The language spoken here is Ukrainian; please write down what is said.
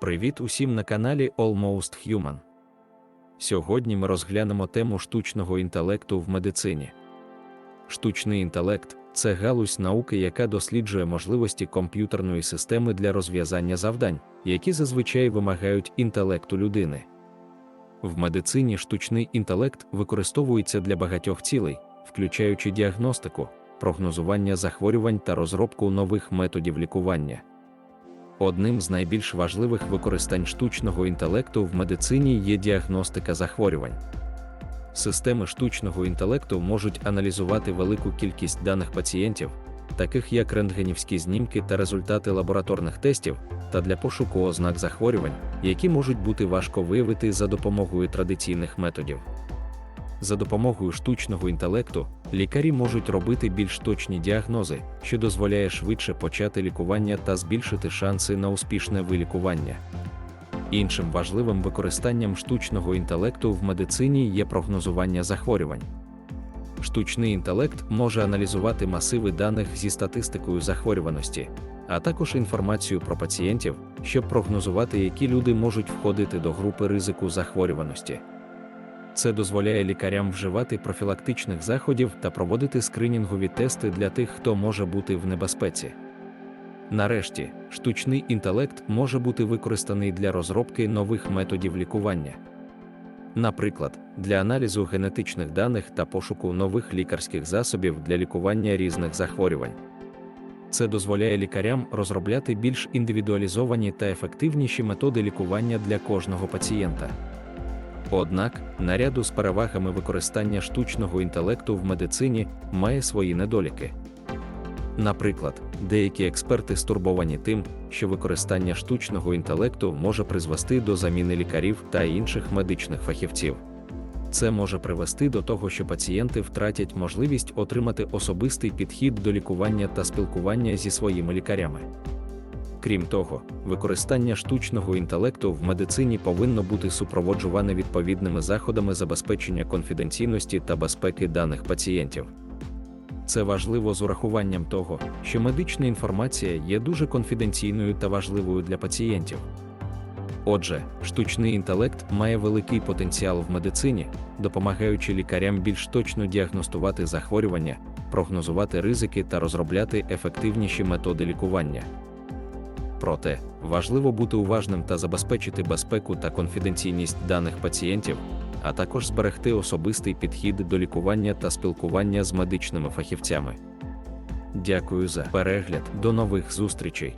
Привіт усім на каналі Almost Human. Сьогодні ми розглянемо тему штучного інтелекту в медицині. Штучний інтелект це галузь науки, яка досліджує можливості комп'ютерної системи для розв'язання завдань, які зазвичай вимагають інтелекту людини. В медицині штучний інтелект використовується для багатьох цілей, включаючи діагностику, прогнозування захворювань та розробку нових методів лікування. Одним з найбільш важливих використань штучного інтелекту в медицині є діагностика захворювань. Системи штучного інтелекту можуть аналізувати велику кількість даних пацієнтів, таких як рентгенівські знімки та результати лабораторних тестів, та для пошуку ознак захворювань, які можуть бути важко виявити за допомогою традиційних методів. За допомогою штучного інтелекту лікарі можуть робити більш точні діагнози, що дозволяє швидше почати лікування та збільшити шанси на успішне вилікування. Іншим важливим використанням штучного інтелекту в медицині є прогнозування захворювань. Штучний інтелект може аналізувати масиви даних зі статистикою захворюваності, а також інформацію про пацієнтів, щоб прогнозувати, які люди можуть входити до групи ризику захворюваності. Це дозволяє лікарям вживати профілактичних заходів та проводити скринінгові тести для тих, хто може бути в небезпеці. Нарешті, штучний інтелект може бути використаний для розробки нових методів лікування. Наприклад, для аналізу генетичних даних та пошуку нових лікарських засобів для лікування різних захворювань. Це дозволяє лікарям розробляти більш індивідуалізовані та ефективніші методи лікування для кожного пацієнта. Однак, наряду з перевагами використання штучного інтелекту в медицині має свої недоліки. Наприклад, деякі експерти стурбовані тим, що використання штучного інтелекту може призвести до заміни лікарів та інших медичних фахівців. Це може привести до того, що пацієнти втратять можливість отримати особистий підхід до лікування та спілкування зі своїми лікарями. Крім того, використання штучного інтелекту в медицині повинно бути супроводжуване відповідними заходами забезпечення конфіденційності та безпеки даних пацієнтів. Це важливо з урахуванням того, що медична інформація є дуже конфіденційною та важливою для пацієнтів. Отже, штучний інтелект має великий потенціал в медицині, допомагаючи лікарям більш точно діагностувати захворювання, прогнозувати ризики та розробляти ефективніші методи лікування. Проте, важливо бути уважним та забезпечити безпеку та конфіденційність даних пацієнтів, а також зберегти особистий підхід до лікування та спілкування з медичними фахівцями. Дякую за перегляд, до нових зустрічей!